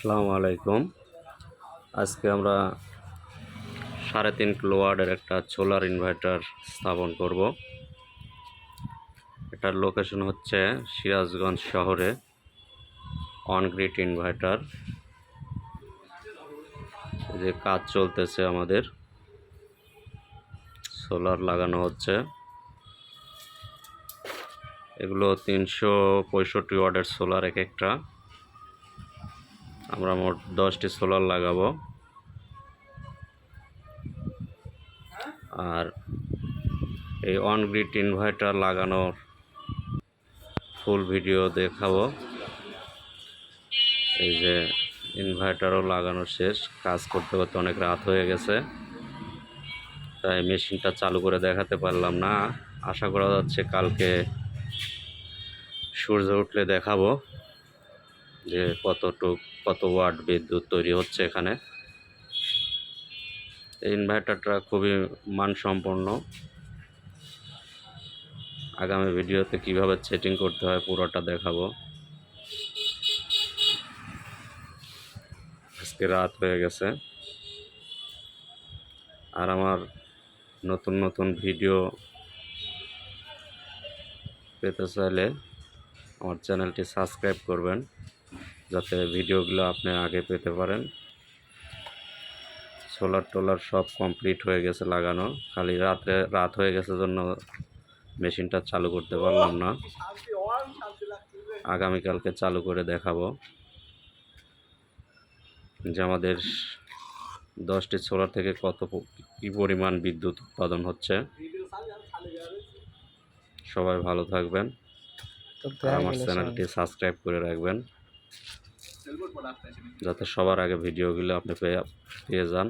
আসসালামু আলাইকুম। আজকে আমরা সাড়ে তিন কিলো ওয়ার্ডের একটা সোলার ইনভার্টার স্থাপন করব। এটার লোকেশন হচ্ছে সিরাজগঞ্জ শহরে অনগ্রিড ইনভার্টার। যে কাজ চলতেছে আমাদের। সোলার লাগানো হচ্ছে। এগুলো তিনশো পঁয়ষট্টি ওয়ার্ডের সোলার এক একটা। আমরা মোট দশটি সোলার লাগাবো। আর এই অনগ্রিড ইনভার্টার লাগানোর ফুল ভিডিও দেখাবো। এই যে ইনভার্টারও লাগানো শেষ, কাজ করতে করতে অনেক রাত হয়ে গেছে। তাই মেশিনটা চালু করে দেখাতে পারলাম না। আশা করা যাচ্ছে কালকে সূর্য উঠলে দেখাবো। যে কতটুক, কত ওয়াট বিদ্যুৎ তৈরি হচ্ছে এখানে। এই ইনভার্টারটা খুবই মানসম্পন্ন। আগামী ভিডিওতে কীভাবে সেটিং করতে হয় পুরোটা দেখাবো। আজকে রাত হয়ে গেছে। আর আমার নতুন নতুন ভিডিও পেতে চাইলে আমার চ্যানেলটি সাবস্ক্রাইব করবেন। যাতে ভিডিওগুলো আপনি আগে পেতে পারেন। সোলার টোলার সব কমপ্লিট হয়ে গেছে লাগানো। খালি রাত্রে রাত হয়ে গেছে জন্য মেশিনটা চালু করতে পারলাম না। আগামীকালকে চালু করে দেখাবো। যে আমাদের দশটি সোলার থেকে কত কী পরিমাণ বিদ্যুৎ উৎপাদন হচ্ছে। সবাই ভালো থাকবেন। আমার চ্যানেলটি সাবস্ক্রাইব করে রাখবেন। যাতে সবার আগে ভিডিওগুলো আপনি পেয়ে পেয়ে যান।